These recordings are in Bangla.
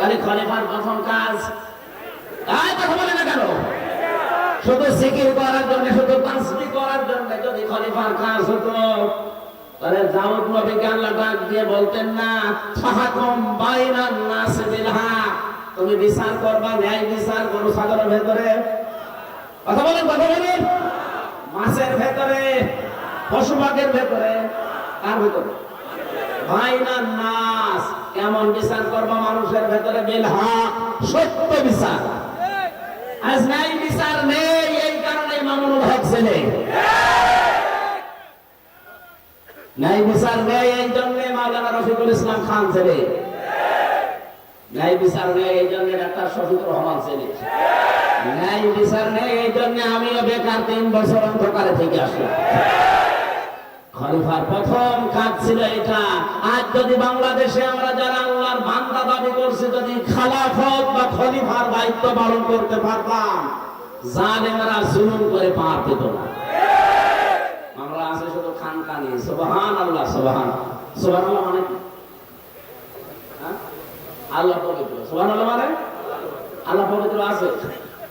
তাহলে খলিফার প্রথম কাজ। আয়, কথা বলে না কেন? শুধু সিকির করার জন্য, শুধু তাসবি করার জন্য যদি খলিফার কাজ হতো, তাহলে দাউদ নবীকে আল্লাহ ডাক দিয়ে বলতেন না, ফাহাকুম বাইনান নাস বিল হক। তুমি বিচার করবা, ন্যায় বিচার গরু ছাগলের ভেতরে। কথা বলেন কথা বলেন। মাছের ভেতরে পশু পাখির ভেতরে, কার ভেতরে? বাইনান নাস। কেমন বিচার করবা মানুষের ভেতরে বিল হক সত্য বিচার। আজ নাই, বিচার নেই, এই কারণে মামুনুল হক ছেলে। নাই, বিচার নেই, এই জন্য রফিকুল ইসলাম খান ছেলে। বিচার নেই, এই জন্য ডাক্তার শফিকুর রহমান ছেলে। বিচার নেই, এই জন্য আমিও বেকার তিন বছর অন্ধকারে থেকে আসলাম। খলিফার প্রথম কাজ ছিল এটা। আজ যদি বাংলাদেশে আমরা যারা আল্লাহর বান্দা দাবি করছি, যদি খালাফত বা খলিফার দায়িত্ব পালন করতে পারতাম, জালেমারা জুলুম করে পার পেত না। আমরা আছে শুধু খান কানি। সুবহান আল্লাহ সুবহান। সুবহান আল্লাহ মানে হ্যাঁ? আল্লাহ পবিত্র। সুবহান আল্লাহ মানে? আল্লাহ পবিত্র আছে।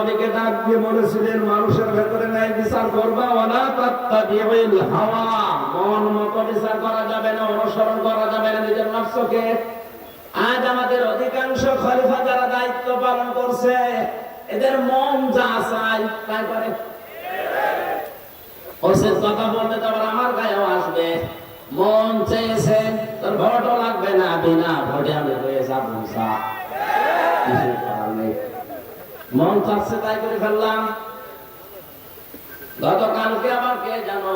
নবীকে ডাক দিয়ে বলেছিলেন, মানুষের ভেতরে ন্যায় বিচার করবা, ওয়ালা তাত্তাবিউল হাওয়া। মন মতো বিচার করা যাবে না, অনুসরণ করা যাবে না নিজের নফসকে। আজ আমাদের অধিকাংশ খলিফা যারা দায়িত্ব পালন করছে, এদের মন যা চায়, তাই করে। ওসের কথা বলতে তো আমার গায়েও আসবে। মন চেয়েছে, তোর ভোটও লাগবে না, বিনা ভোটে আমি হয়ে যাব নেই মন চাচ্ছে তাই করে ফেললাম। গতকালকে আবার কে জানো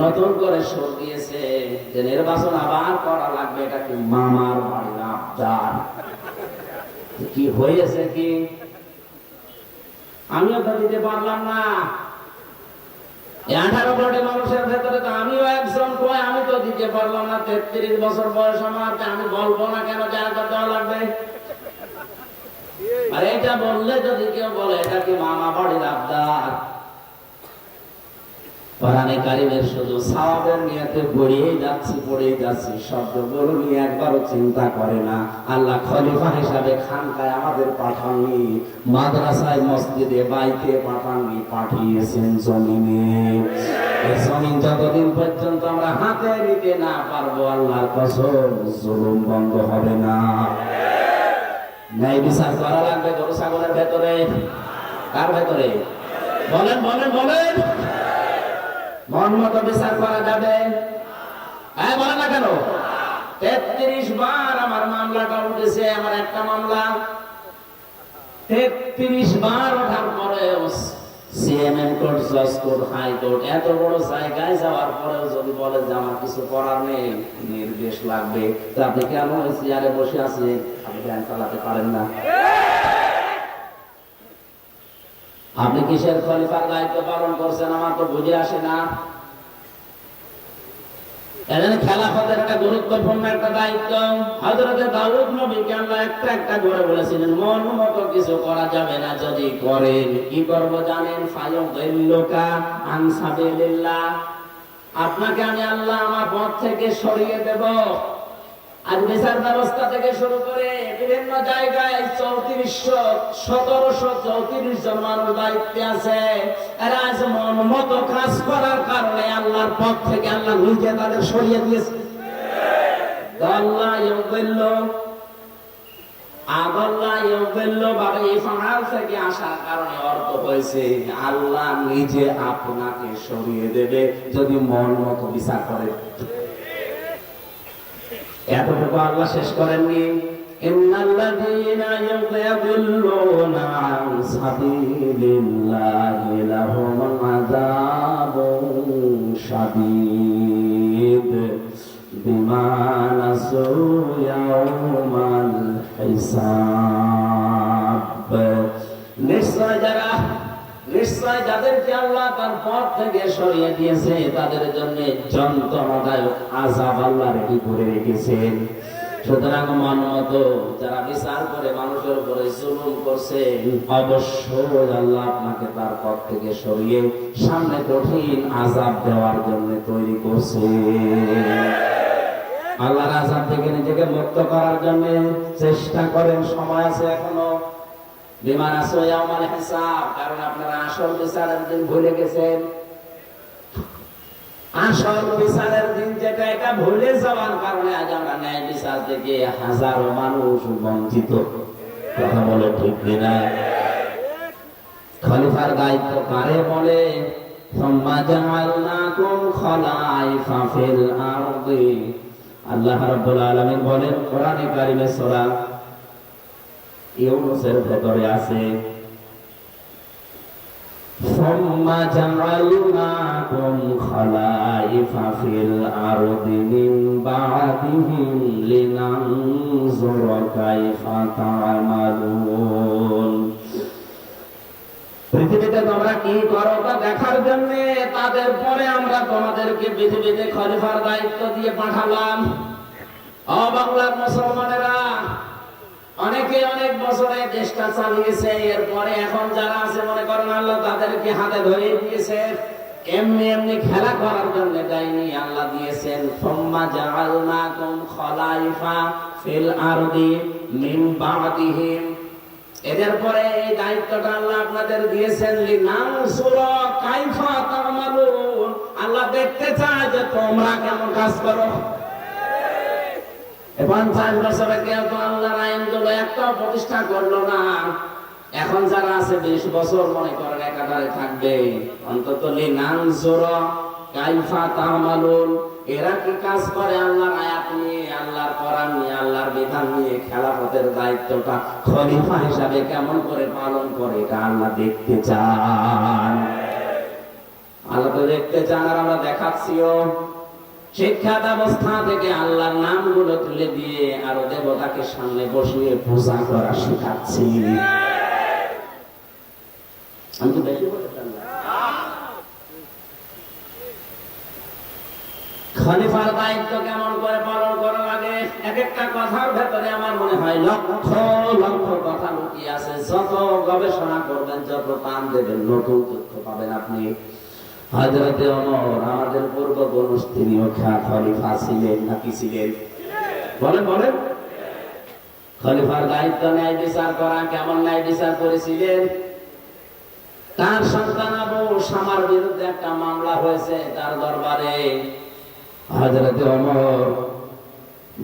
নতুন করে সুর দিয়েছে। যে নির্বাচন আবার করা লাগবে, এটা কি মামার বাড়ি না কি হয়েছে কি? আমিও তো দিতে পারলাম না। আঠারো কোটি মানুষের ভেতরে তো আমিও একজন কই, আমি তো দিতে পারলাম না। তেত্রিশ বছর বয়স আমার আমি বলব না কেন? জায়গা দেওয়া লাগবে। আর এটা বললে যদি কেউ বলে এটা কি মামা বাড়ির আবদার। কারিমের শুধু সাওয়াবের নিয়তে পড়িয়েই যাচ্ছি পড়েই যাচ্ছি। একবারও চিন্তা করে না। আল্লাহ খলিফা হিসাবে খানকায় আমাদের পাঠাননি, মাদ্রাসায় মসজিদে পাঠাননি, পাঠিয়েছেন জমিনে। এই জমিন যতদিন পর্যন্ত আমরা হাতে নিতে না পারব, আল্লাহর কসম, জুলুম বন্ধ হবে না। ন্যায় বিচার করা লাগবে গরু, ছাগলের ভেতরে। কার ভেতরে? বলেন বলেন বলেন। মন মতো বিচার করা যাবে। হ্যাঁ বলেন না কেন? তেত্রিশ বার আমার মামলাটা উঠেছে, আমার একটা মামলা। তেত্রিশ বার ওঠার পরে সিএমএম কোর্ট জজ কোর্ট হাই কোর্ট এত বড় জায়গায় যাওয়ার পরেও যদি বলে যে আমার কিছু করার নেই, নির্দেশ লাগবে। তো আপনি কেন ওই চেয়ারে বসে আছে আপনি জ্ঞান চালাতে পারেন না। আপনি কিসের খলিফার দায়িত্ব পালন করছেন? আমার তো বুঝে আসে না। এখানে খেলাফতের একটা গুরুত্বপূর্ণ একটা দায়িত্ব। দাউদ একটা একটা করে বলেছিলেন, মন মতো কিছু করা যাবে না, যদি করেন। কি করব জানেন? ফায়ুদিল্লুকা আন আপনাকে আমি আল্লাহ আমার পথ থেকে সরিয়ে দেব। বিচার ব্যবস্থা থেকে শুরু করে বিভিন্ন জায়গায় সতেরোশো চৌত্রিশ জন মানুষ দায়িত্বে আছে। মতো কাজ করার কারণে আল্লাহর পথ থেকে আল্লাহ নিজে তাদের সরিয়ে দিয়েছে। আল্লাহ ইউদিল্ল বাবা এই থেকে আসার কারণে অর্থ হয়েছে, আল্লাহ নিজে আপনাকে সরিয়ে দেবে যদি মন মতো বিচার করে। এতটুকু আল্লাহ শেষ করেননি। নিশ্চয় যারা নিশ্চয় যাদেরকে আল্লাহ তার পথ থেকে সরিয়ে দিয়েছে, তাদের জন্য যন্ত্রণাদায়ক আজাব আল্লাহ করে রেখেছেন। সুতরাং যারা বিচার করে, মানুষের উপরে জুলুম করছে, অবশ্যই আল্লাহ আপনাকে তার পথ থেকে সরিয়ে সামনে কঠিন আজাব দেওয়ার জন্য তৈরি করছে। আল্লাহর আজাব থেকে নিজেকে মুক্ত করার জন্য চেষ্টা করেন, সময় আছে এখনও। বিমান আসমাল হিসাব, কারণ আপনারা আসল বিচারের দিন ভুলে গেছেন। আসল বিচারের দিন যেটা, এটা ভুলে যাওয়ার কারণে আজ আমরা ন্যায় বিচার থেকে হাজারো মানুষ বঞ্চিত। কথা বলে ঠিক কিনা? খলিফার দায়িত্ব কারে বলে? আল্লাহ রাব্বুল আলামিন বলেন, কোরআনে কারিমে সূরা ইউনুসের ভেতরে আছে ثم جعلناكم خلائف في الأرض من بعدهم لننظر كيف تعملون পৃথিবীতে তোমরা কি করো তা দেখার জন্য তাদের পরে আমরা তোমাদেরকে পৃথিবীতে খলিফার দায়িত্ব দিয়ে পাঠালাম ও বাংলার মুসলমানেরা অনেকে অনেক বছরে চেষ্টা চালিয়েছে, এরপরে এখন যারা আছে, মনে করেন আল্লাহ তাদেরকে হাতে ধরে দিয়েছে। এমনি এমনি খেলা করার জন্য দেয়নি, আল্লাহ দিয়েছেন, সোম্মা জাআলনাকুম খলাইফা ফিল আরদি মিন বাদিহিম এদের পরে এই দায়িত্বটা আল্লাহ আপনাদের দিয়েছেন লিনানসুরা কাইফা তামালুন। আল্লাহ দেখতে চায় যে তোমরা কেমন কাজ করো। এ পঞ্চাশ বছরে কেউ তো আল্লাহর আইনগুলো একটা প্রতিষ্ঠা করল না। এখন যারা আছে বিশ বছর মনে করেন একাধারে থাকবে, অন্তত লিনানসুরা কাইফা তামালুন এরা কি কাজ করে আল্লাহর আয়াত নিয়ে, আল্লাহর কোরআন নিয়ে, আল্লাহর বিধান নিয়ে, খেলাফতের দায়িত্বটা খলিফা হিসাবে কেমন করে পালন করে, এটা আল্লাহ দেখতে চান। আল্লাহ তো দেখতে চান আর আমরা দেখাচ্ছিও। শিক্ষা ব্যবস্থা থেকে আল্লাহর নামগুলো তুলে দিয়ে আরও দেবতাকে সামনে বসিয়ে পূজা করা শেখাচ্ছি। খলিফার দায়িত্ব কেমন করে পালন করা লাগে এক একটা কথার ভেতরে আমার মনে হয় লক্ষ লক্ষ কথা লুকিয়ে আছে। যত গবেষণা করবেন, যত টান দেবেন, নতুন তথ্য পাবেন আপনি। হজরতে অমর আমাদের পূর্বপুরুষ, তিনিও খা, খলিফা ছিলেন নাকি ছিলেন? বলেন বলেন। খলিফার দায়িত্ব ন্যায় বিচার করা, কেমন ন্যায় বিচার করেছিলেন? তার সন্তান আবু শামার বিরুদ্ধে একটা মামলা হয়েছে তার দরবারে। হজরতে অমর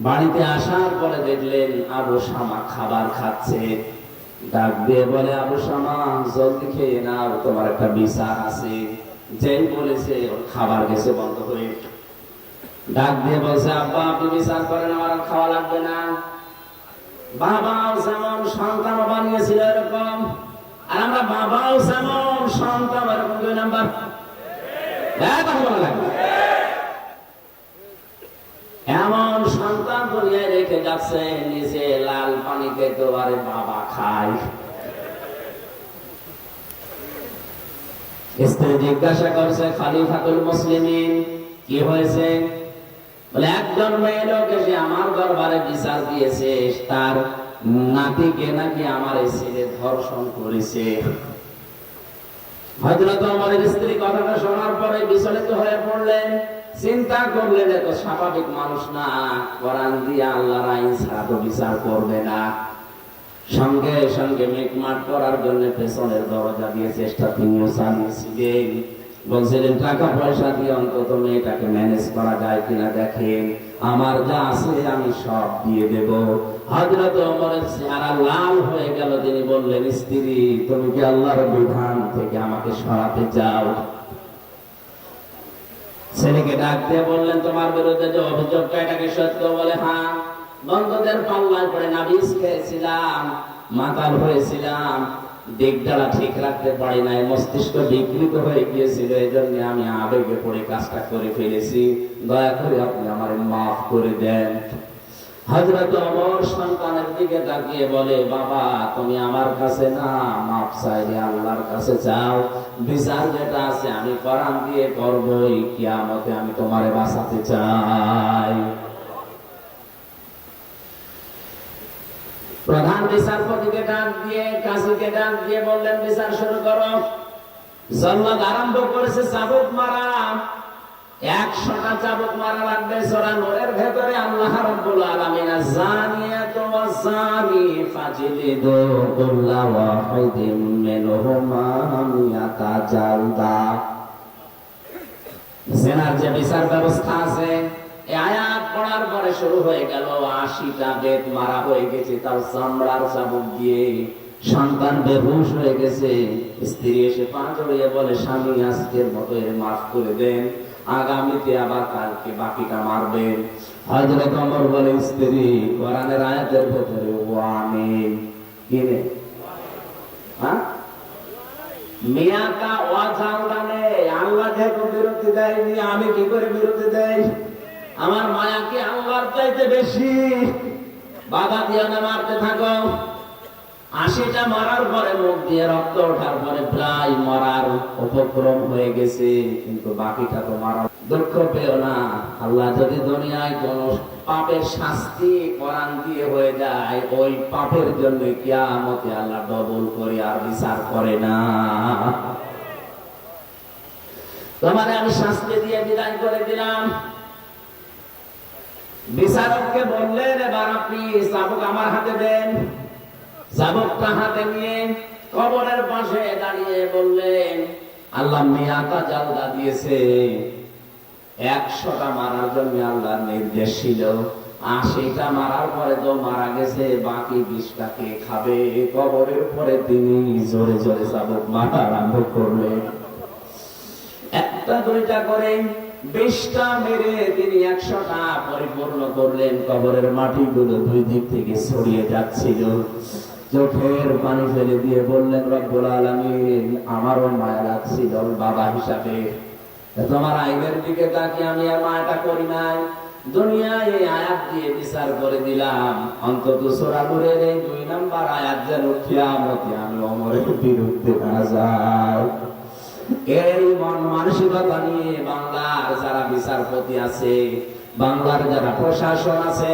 বাড়িতে আসার পরে দেখলেন আবু শামা খাবার খাচ্ছে। ডাক দিয়ে বলে, আবু শামা জলদি খেয়ে নাও, তোমার একটা বিচার আছে। যেই বলেছে, খাবার গেছে বন্ধ হয়ে। ডাক দিয়ে বলছে, আব্বা, আপনি বিচার করেন, আমার খাওয়া লাগবে না। বাবাও যেমন সন্তান বানিয়েছিল এরকম, আর আমরা বাবাও যেমন সন্তান, এরকম দুই নাম্বার। হ্যাঁ এমন সন্তান দুনিয়ায় রেখে যাচ্ছে নিজে লাল পানি খেতে পারে, বাবা খায়। স্ত্রী জিজ্ঞাসা করছে, খালিফাতুল মুসলিমিন, কি হয়েছে? বলে, একজন মেয়ে লোক এসে আমার দরবারে বিচার দিয়েছে, তার নাতিকে নাকি আমার এই ছেলে ধর্ষণ করেছে। হজরত আমাদের স্ত্রী কথাটা শোনার পরে বিচলিত হয়ে পড়লেন। চিন্তা করলেন এত স্বাভাবিক মানুষ না, কোরআন দিয়ে আল্লাহর আইন ছাড়া তো বিচার করবে না। সঙ্গে সঙ্গে মিটমাট করার জন্য পেছনের দরজা দিয়ে চেষ্টা তিনিও চালিয়েছিলেন বলছিলেন, টাকা পয়সা দিয়ে অন্তত মেয়েটাকে ম্যানেজ করা যায় কিনা দেখেন। আমার যা আছে আমি সব দিয়ে দেব। হজরত ওমরের চেহারা লাল হয়ে গেল। তিনি বললেন, স্ত্রী, তুমি কি আল্লাহর বিধান থেকে আমাকে সরাতে চাও? ছেলেকে ডাক দিয়ে বললেন, তোমার বিরুদ্ধে যে অভিযোগটা, এটাকে সত্য বলে হ্যাঁ? বন্ধুদের পাল্লায় পড়ে না বিষ খেয়েছিলাম, মাতাল হয়েছিলাম। দিকদারা ঠিক রাখতে পারি নাই, মস্তিষ্ক বিকৃত হয়ে গিয়েছিল এই জন্য আমি আবেগে পড়ে কাজটা করে ফেলেছি। দয়া করে আপনি আমার মাফ করে দেন। হজরত অমর সন্তানের দিকে তাকিয়ে বলে, বাবা, তুমি আমার কাছে না মাপ চাইলে আল্লাহর কাছে যাও। বিচার যেটা আছে আমি কোরআন দিয়ে করবই, কিয়ামতে আমি তোমারে বাঁচাতে চাই। প্রধান বিচারপতিকে ডাক দিয়ে, কাজীকে ডাক দিয়ে বললেন, বিচার শুরু করো। জল্লাদ আরম্ভ করেছে চাবুক মারা। একশোটা চাবুক মারা লাগবে, সোরা নূরের ভেতরে। আল্লাহ রাব্বুল আলামিন জানিয়াতু ওয়াজানি ফাজিলিদু কুল্লা ওয়াহিদিম মিনহুমা মিয়াতা জালদা। জেনার যে বিচার ব্যবস্থা আছে আয়াত পড়ার পরে শুরু হয়ে গেল, আশিটা বেদ মারা হয়ে গেছে, তার চামড়ার চাবুক দিয়ে। সন্তান বেহুশ হয়ে গেছে, স্ত্রী এসে বলে, স্বামী, আজকের মতো মাফ করে দেন, আগামীতে আবার কালকে বাকিটা মারবেন। হজরত বলে, স্ত্রী, কোরআনের আয়াতের ভেতরে ও আমি কিনে আল্লাহ বিরতি দেয়নি, আমি কি করে বিরতি দেই? আমার মায়া কি আল্লাহর চাইতে বেশি বাধা দিয়ে না মারতে থাকো। আশিটা মারার পরে মুখ দিয়ে রক্ত ওঠার পরে প্রায় মরার উপক্রম হয়ে গেছে, কিন্তু বাকিটা তো মারা দুঃখ পেও না। আল্লাহ যদি দুনিয়ায় কোন পাপের শাস্তি কোরআন দিয়ে হয়ে যায়, ওই পাপের জন্য কিয়ামতে আল্লাহ ডবল করে আর বিচার করে না। তোমারে আমি শাস্তি দিয়ে বিদায় করে দিলাম। বিচারককে বললেন, এবার আপনি চাবুক আমার হাতে দেন। চাবুকটা হাতে নিয়ে কবরের পাশে দাঁড়িয়ে বললেন, আল্লাহ মিয়াকা জালদা দিয়েছে। একশোটা মারার জন্য আল্লাহর নির্দেশ ছিল। আশিটা মারার পরে তো মারা গেছে, বাকি বিশটা কে খাবে? কবরের পরে তিনি জোরে জোরে চাবুক মারা আরম্ভ করলেন। একটা দুইটা করে বিশটা মেরে তিনি একশোটা পরিপূর্ণ করলেন, কবরের মাটিগুলো দুই দিক থেকে ছড়িয়ে যাচ্ছিল। চোখের পানি ফেলে দিয়ে বললেন, রব্বুল আলামিন, আমারও মায়া লাগছিল বাবা হিসাবে। তোমার আইনের দিকে তাকিয়ে আমি আর মায়াটা করি নাই। দুনিয়ায় এই আয়াত দিয়ে বিচার করে দিলাম। অন্তত সোরাগুরের এই দুই নাম্বার আয়াত যেন কিয়ামতে আমি অমরের বিরুদ্ধে না যাই। এই মন মানসিকতা নিয়ে বাংলার যারা বিচারপতি আছে, বাংলার যারা প্রশাসন আছে,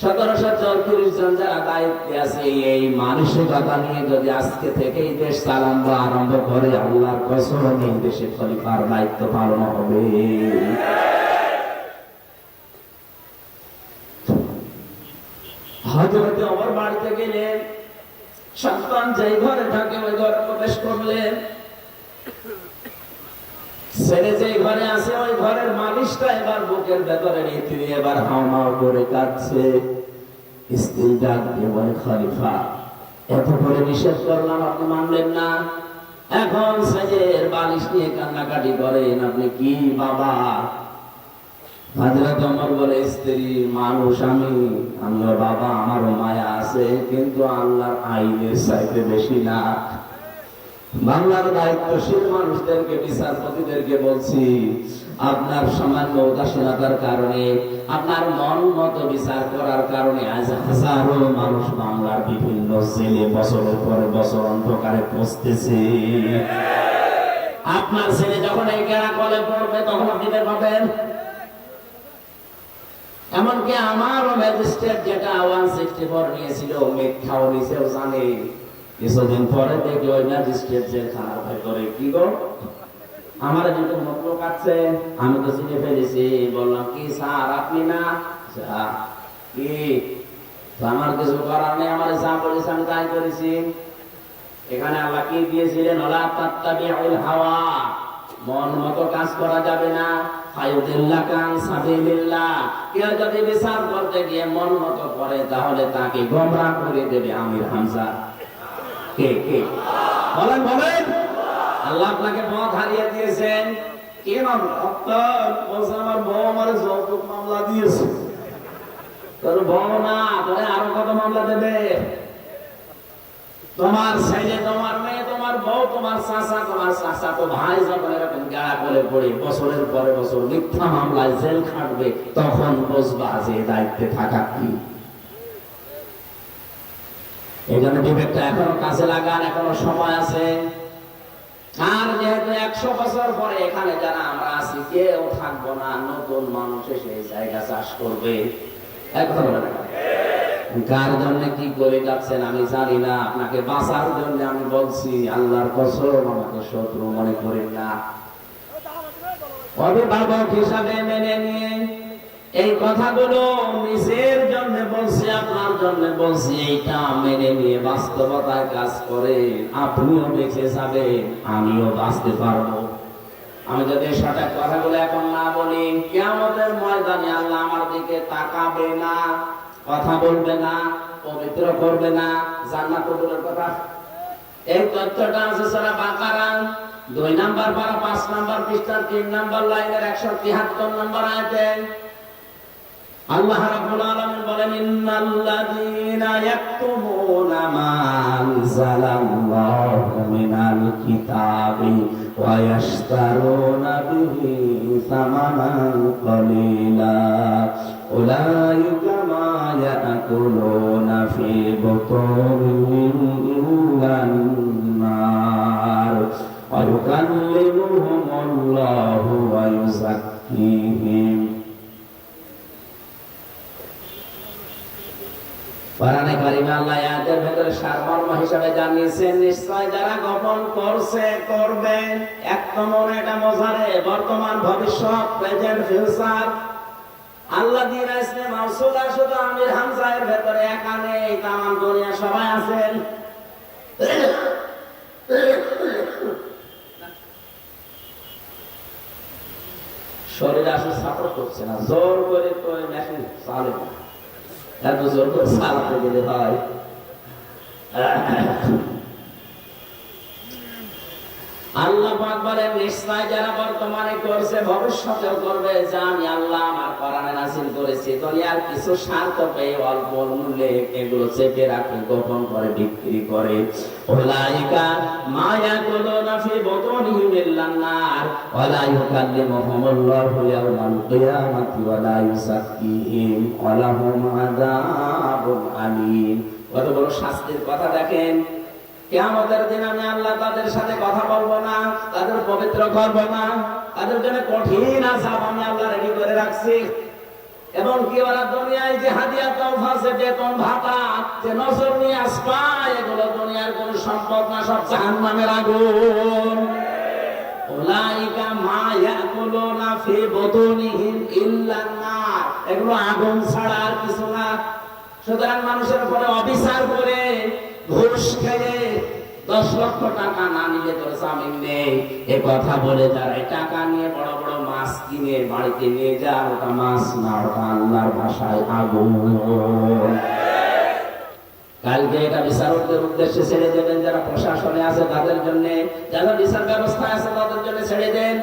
সতেরোশো চৌত্রিশ জন যারা দায়িত্বে আছে, এই মানসিকতা নিয়ে যদি আজকে থেকেই দেশ চালানো আরম্ভ করে, আল্লাহর কসম এই দেশে খলিফার দায়িত্ব পালন হবে। হজরতে আমার বাড়িতে গেলেন, সন্তান যেই ঘরে থাকে, ওই ঘরে প্রবেশ করলেন। ছেলে যে ঘরে আছে, ওই ঘরের মালিশটা এবার বুকের ভেতরে এবার করে কাঁদছে। স্ত্রী ডাক দিয়ে এত করে নিষেধ করলাম, আপনি মানলেন না। এখন ছেলের বালিশ নিয়ে কান্নাকাটি করেন, আপনি কি বাবা? বলে, স্ত্রী, মানুষ আমি, আমিও বাবা, আমারও মায়া আছে, কিন্তু আল্লাহর আইনের চাইতে বেশি না। বাংলার দায়িত্বশীল মানুষদেরকে, বিচারপতিদেরকে বলছি, আপনার সামান্য উদাসীনতার কারণে, আপনার মন মতো বিচার করার কারণে আজ হাজারো মানুষ বাংলার বিভিন্ন জেলে বছরের পরে বছর অন্ধকারে পৌঁছতেছে। আপনার ছেলে যখন এই কেরা কলে পড়বে, তখন আপনি বের পাবেন এমনকি আমারও ম্যাজিস্ট্রেট যেটা ওয়ান সিক্সটি ফোর নিয়েছিল মিথ্যাও নিচেও জানে। কিছুদিন পরে দেখি ওই ম্যাজিস্ট্রেট জেলখানার ভেতরে কি গো? আমার দুটো মতলব আছে? আমি তো চিনে ফেলেছি। বললাম, কি স্যার, আপনি না? কি? আমার কিছু করার নেই, আমার যা বলেছে আমি তাই করেছি। এখানে আল্লাহ কি দিয়েছিলেন? হাওয়া, মন মতো কাজ করা যাবে না। কেউ করতে গিয়ে মন মতো করে, তাহলে তাকে গোমরাহ করে দেবে আমির হামজা। বলেন বলেন। আল্লাহ আপনাকে হারিয়ে দিয়েছেন। কে আমার বউ আমার যৌতুক মামলা দিয়েছে। তোর বউ না, তোরে আরও কত মামলা দেবে? তোমার ছেলে, তোমার মেয়ে, তোমার বউ, তোমার চাচা তোমার চাচা তো ভাই যখন এরকম গাড়া করে পড়ে, বছরের পরে বছর মিথ্যা মামলায় জেল খাটবে, তখন বসবা যে দায়িত্বে থাকা কি? এই জন্য এখনও লাগান এখনও সময় আছে। আর যেহেতু একশো বছর পরে এখানে যারা আমরা আছি, কেউ থাকব না, নতুন মানুষ এসে জায়গা চাষ করবে। কার জন্য কি করে যাচ্ছেন আমি জানি না, আপনাকে বাঁচার জন্য আমি বলছি, আল্লাহর কসম, আমাকে শত্রু মনে করেন না। অভিভাবক হিসাবে মেনে নিয়ে এই কথাগুলো নিজের জন্য বলছি, আপনার জন্য বলছি, এইটা মেনে নিয়ে কাজ করে আপনিও বেঁচে আমিও বাঁচতে পারব। আমি যদি সঠিক কথাগুলো এখন না বলি কেমতের ময়দানে আল্লাহ আমার দিকে তাকাবে না, কথা বলবে না, পবিত্র করবে না, জান্নাত কবুলের কথা। এই তথ্যটা আছে সারা দুই নাম্বার পাঁচ নাম্বার পৃষ্ঠার তিন নাম্বার লাইনের একশো তিহাত্তর নাম্বার আয়তে। আল্লাহ রাব্বুল আলামিন বলেন, ইন্নাল্লাযীনা ইয়াকতুমুনা মা মিনাল কিতাবি ওয়া ইয়াশতারুনা বিহি সামানান কলিলা উলাইকা মা ইয়াকুলুনা ফি বুতুনিহিম ইল্লান নার ওয়া ইউকাল্লিমুহুমুল্লাহু ওয়া ইউযাক্কিহিম কোরআনে কারিমে আল্লাহ আয়াতের ভেতরে সারমর্ম হিসাবে জানিয়েছেন, নিশ্চয় যারা গোপন করছে, করবে। এক নম্বর এটা মজারে বর্তমান ভবিষ্যৎ প্রেজেন্ট ফিউচার আল্লাহ দিন ইসলাম মাউসুলা শুধু আমির হামজায়ের ভেতরে একা নেই, তামাম দুনিয়া সবাই আছেন। শরীর আসলে সাপোর্ট করছে না, জোর করে তো মেশিন চালে না এত জোর করে চালাতে গেলে হয়। আল্লাহ পাক বলেন, নিশ্চয় যারা বর্তমানে করছে, ভবিষ্যতেও করবে, যা আমি আল্লাহ আমার কোরআনে নাযিল করেছি, দুনিয়ার কিছু স্বার্থ পেয়ে অল্প মূল্যে এগুলো চেপে রাখে, গোপন করে, বিক্রি করে। ওলাইকা মায়া কুলুনা ফি বুতুনিহিম ইল্লান নার ওয়ালা ইউকাল্লিমুহুমুল্লাহু ইয়াওমাল কিয়ামাতি ওয়ালা ইউযাক্কিহিম, ওয়া লাহুম আযাবুন আলীম। কত বড় শাস্তির কথা দেখেন। কেয়ামতের দিন আমি আল্লাহ তাদের সাথে কথা বলব না, তাদের পবিত্র করব না, তাদের জন্য কঠিন আসাব আমি আল্লাহ রেডি করে রাখছি। এবং কি ওরা দুনিয়ায় যে হাদিয়া তৌফা সে বেতন ভাতা, যে নজর নিয়ে আসবা এগুলো দুনিয়ার কোন সম্পদ না, সব জাহান্নামের আগুন। উলাইকা মা ইয়াকুলুনা ফি বুতুনিহিম ইল্লান নার এগুলো আগুন ছাড়া আর কিছু না। সুতরাং মানুষের উপরে অবিচার করে ঘুষ খেয়ে দশ লক্ষ টাকা না নিলে তোর জামিন নেই এ কথা বলে যারা টাকা নিয়ে বড় বড় মাছ কিনে বাড়িতে নিয়ে যা, ওটা মাছ না, ওটা আল্লাহর ভাষায় আগুন। কালকে এটা বিচারকদের উদ্দেশ্যে ছেড়ে দেবেন, যারা প্রশাসনে আছে তাদের জন্য, যারা বিচার ব্যবস্থায় আছে তাদের জন্য ছেড়ে দেন।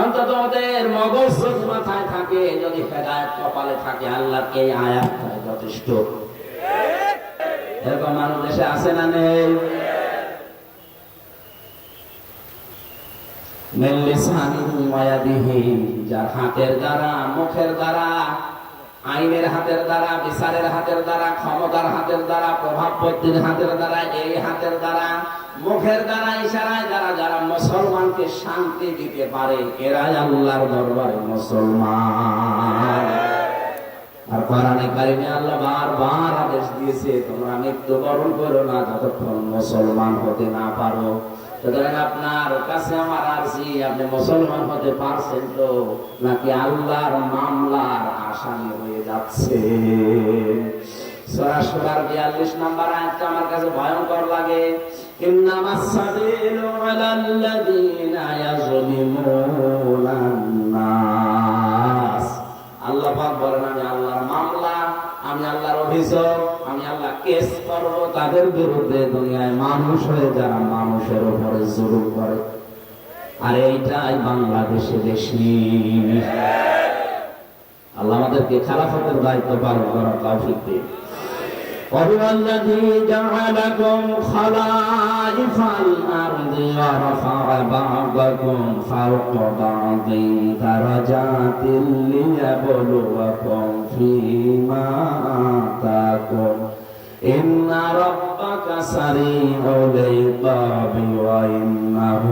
অন্তত ওদের মগজ মাথায় থাকে, যদি হেদায়ত কপালে থাকে আল্লাহকে আয়াত যথেষ্ট। এরকম মানুষ দেশে আছে না নেই? যার হাতের দ্বারা, মুখের দ্বারা, আইনের হাতের দ্বারা, বিচারের হাতের দ্বারা, ক্ষমতার হাতের দ্বারা, প্রভাব পত্তির হাতের দ্বারা, এই হাতের দ্বারা, মুখের দ্বারা, ইশারায় দ্বারা যারা মুসলমানকে শান্তি দিতে পারে, এরাই আল্লাহর দরবারে মুসলমান। আর কোরআনে কারিমে আল্লাহ বারবার আদেশ দিয়েছে, তোমরা মৃত্যুবরণ করো না, যতক্ষণ মুসলমান হতে না পারো। সুতরাং আপনার কাছে আমার আরজি, আপনি মুসলমান হতে পারছেন তো? নাকি আল্লাহর মামলার আসামি হয়ে যাচ্ছে? সরাসরার বিয়াল্লিশ নাম্বার আয়াতটা আমার কাছে ভয়ঙ্কর লাগে। ইন্নামা সাবিলু আলাল্লাযীনা ইয়াযলিমুনা অভিযোগ আমি আল্লাহ কেস করব তাদের বিরুদ্ধে দুনিয়ায় মানুষ হয়ে যারা মানুষের উপরে জুলুম করে আর এইটাই বাংলাদেশে বেশি আল্লাহ আমাদেরকে খারাপের দায়িত্ব পালন করার তৌফিক দিন وهو الذي جعلكم خلائف الأرض ورفع بعضكم فوق بعض درجات ليبلوكم فيما آتاكم إن ربك سريع العقاب وإنه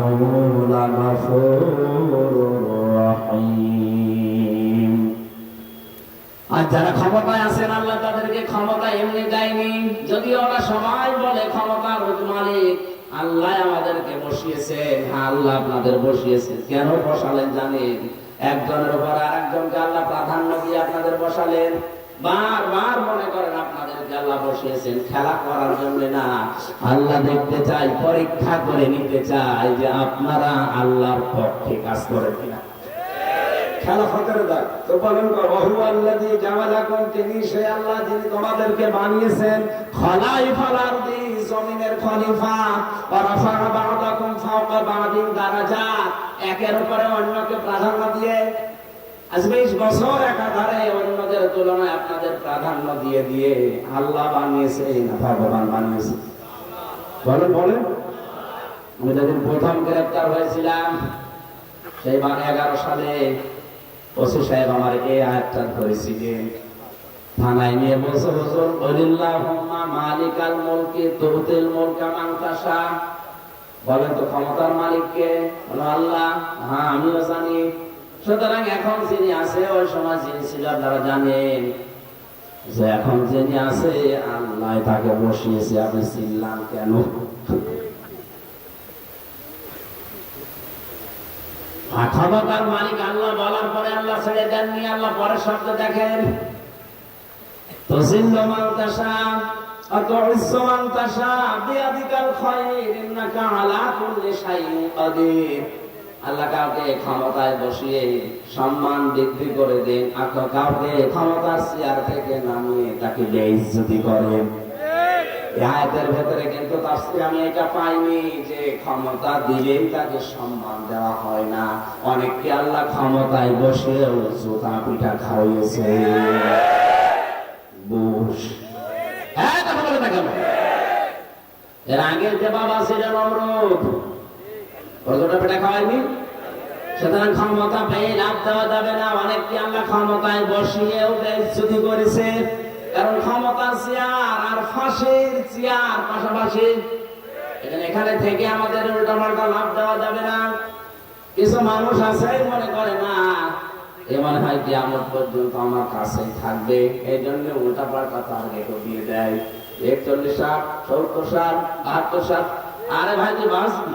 لغفور رحيم আর যারা ক্ষমতায় আছেন আল্লাহ তাদেরকে ক্ষমতা এমনি দেয়নি যদি ওরা সবাই বলে ক্ষমতার মালিক আল্লাহ আমাদেরকে বসিয়েছেন হ্যাঁ আল্লাহ আপনাদের বসিয়েছেন কেন বসালেন জানেন একজনের উপর আর একজনকে দিয়ে আপনাদের বসালেন। মনে করেন আপনাদেরকে আল্লাহ বসিয়েছেন, খেলা করার জন্য না। আল্লাহ দেখতে চাই, পরীক্ষা করে নিতে চাই যে আপনারা আল্লাহর পক্ষে কাজ কিনা। অন্যকে প্রাধান্য দিয়ে বছর অন্যদের তুলনায় আপনাদের প্রাধান্য দিয়ে দিয়ে আল্লাহ বানিয়েছে ভগবান বানিয়েছে। বলেন বলেন আমি প্রথম গ্রেপ্তার হয়েছিলাম, সেই মানে এগারো সালে ওসি সাহেব থানায় নিয়ে বসে বছর অলিল্লাহুম্মা মালিকাল মুলকি তুতিল মুলকা মান বলেন তো ক্ষমতার মালিককে, বলো, আল্লাহ হ্যাঁ আমিও জানি। সুতরাং এখন যিনি আছে ওই সময় যিনি ছিল আপনারা জানেন যে এখন যিনি আছে আল্লাহ তাকে বসিয়েছে আপনি চিনলাম কেন ক্ষমতার মালিক আল্লাহ বলার পরে আল্লাহ ছেড়ে দেননি আল্লাহ পরের শব্দ দেখেন تزل من تشاء وتعز من تشاء بيدك الخير انك على كل شيء قدير আল্লাহ কাউকে ক্ষমতায় বসিয়ে সম্মান বৃদ্ধি করে দেন। আর কাউকে ক্ষমতার চেয়ার থেকে নামিয়ে তাকে বেইজ্জতি করেন আয়াতের ভেতরে কিন্তু তাফসীরে আমি এটা পাইনি যে ক্ষমতা দিলেই তাকে সম্মান দেওয়া হয় না। অনেককে আল্লাহ ক্ষমতায় বসেও জুতা পিঠা খাওয়িয়েছে বুশ। হ্যাঁ এর আগের যে বাবা ছিলেন অমরুদ ওর জোটা পিঠা খাওয়ায়নি? সুতরাং ক্ষমতা পেয়ে লাভ দেওয়া যাবে না। অনেককে আল্লাহ ক্ষমতায় বসিয়েও বেইজ্জতি করেছে। কারণ ক্ষমতার চেয়ার আর ফাঁসির চেয়ার পাশাপাশি এখানে থেকে আমাদের উল্টা পাল্টা লাভ দেওয়া যাবে না। কিছু মানুষ আছে, মনে করে না, এ মনে হয় কি আমার পর্যন্ত আমার কাছে থাকবে। এই জন্য উল্টা পাল্টা টার্গেটও দিয়ে দেয়। একচল্লিশ সাত সত্তর সাত, বাহাত্তর সাত। আরে ভাই, তুই বাঁচবি?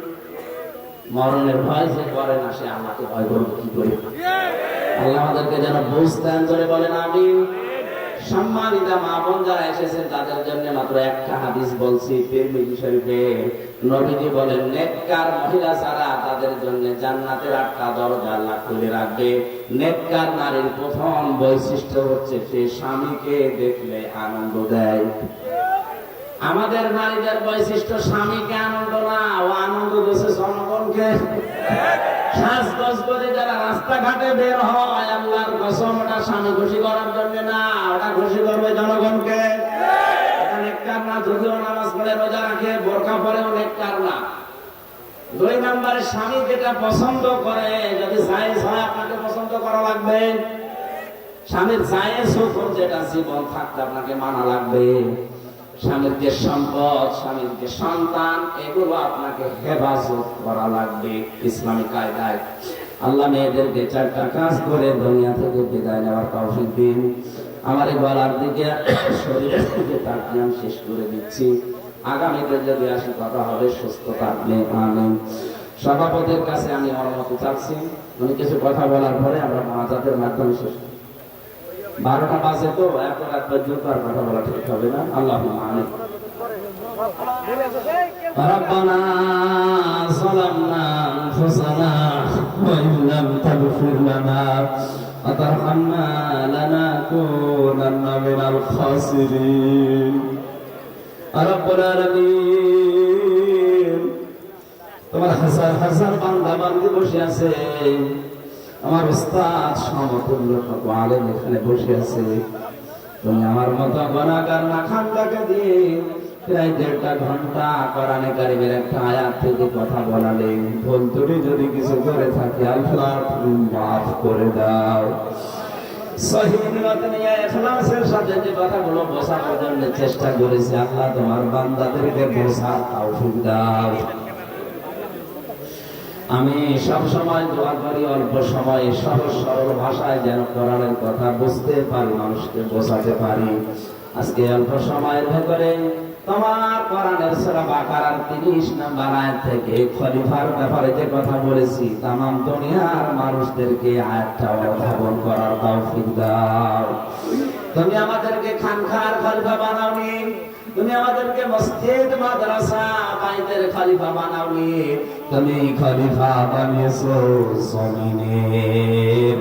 মরণের ভয় যে করে না, সে আমাকে ভয় করবে কি করে? আল্লাহ আমাদেরকে যেন বুঝতেন ধরে বলেন আমি সম্মানিত মা বোন যারা এসেছেন, তাদের জন্য মাত্র একটা হাদিস বলছি, তিরমিজি শরীফে। নবীজি বলেন, নেককার মহিলা যারা, তাদের জন্য জান্নাতের আটটা দরজা আল্লাহ খুলে রাখবে। নেককার নারীর প্রথম বৈশিষ্ট্য হচ্ছে, সে স্বামীকে দেখলে আনন্দ দেয়। আমাদের নারীদের বৈশিষ্ট্য স্বামীকে আনন্দ না? ও আনন্দ দেশে জনগণকে। যারা রাস্তাঘাটে বের হয় না ওটা করবে জনগণকে। রোজা রাখে দুই নম্বরে স্বামী যেটা পছন্দ করে, যদি হয়, আপনাকে পছন্দ করা লাগবে। স্বামীর যেটা, জীবন থাকতে আপনাকে মানা লাগবে। স্বামীর যে সম্পদ, স্বামীর যে সন্তান, এগুলো আপনাকে হেফাজত করা লাগবে ইসলামিক কায়দায়। আল্লাহ মেয়েদেরকে চারটা কাজ করে দুনিয়া থেকে বিদায় নেওয়ার তৌফিক দিন। আমার গলার দিকে, শরীরের দিকে তাকিয়ে আমি শেষ করে দিচ্ছি। আগামীতে যদি আসি, কথা হবে, সুস্থ থাকলে আমিন। সভাপতির কাছে আমি অনুমতি চাচ্ছি। উনি কিছু কথা বলার পরে আমরা মহাজাতের মাধ্যমে শেষ। বারোটা বাজে তো এত রাত পর্যন্ত আর কথা বলা ঠিক হবে না আল্লাহ আমিন ربنا ظلمنا أنفسنا وإن لم تغفر لنا وترحمنا لنكونن من الخاسرين رب العالمين তোমার হাজার হাজার বান্দা বান্দি বসে আছে আমার উস্তাদ সমতুল্য কত আলেম এখানে বসে আছে। তুমি আমার মতো গণাগার না খানটাকে দিয়ে প্রায় দেড়টা ঘণ্টা কোরআনে কারিমের একটা আয়াত থেকে কথা বলালে ভুল ত্রুটি যদি কিছু করে থাকে, আল্লাহ তুমি মাফ করে দাও। সাথে যে কথাগুলো বোঝানোর জন্য চেষ্টা করেছি, আল্লাহ তোমার বান্দাদেরকে বোঝার তৌফিক দাও। আমি সব সময় দোয়া করি, অল্প সময়ে সহজ সরল ভাষায় যেন কোরআনের কথা বুঝতে পারি, মানুষকে বোঝাতে পারি। আজকে অল্প সময়ের ভেতরে তোমার কোরআনের সূরা বাকারার 30 নাম্বার আয়াত থেকে কথা বলেছি মানুষদেরকে আয়াতটা অনুধাবন করার তুমি আমাদেরকে তুমি আমাদেরকে মসজিদ মাদ্রাসা বাইতের খলিফা বানাওনি তুমি খলিফা বানিয়েছো জমিনের।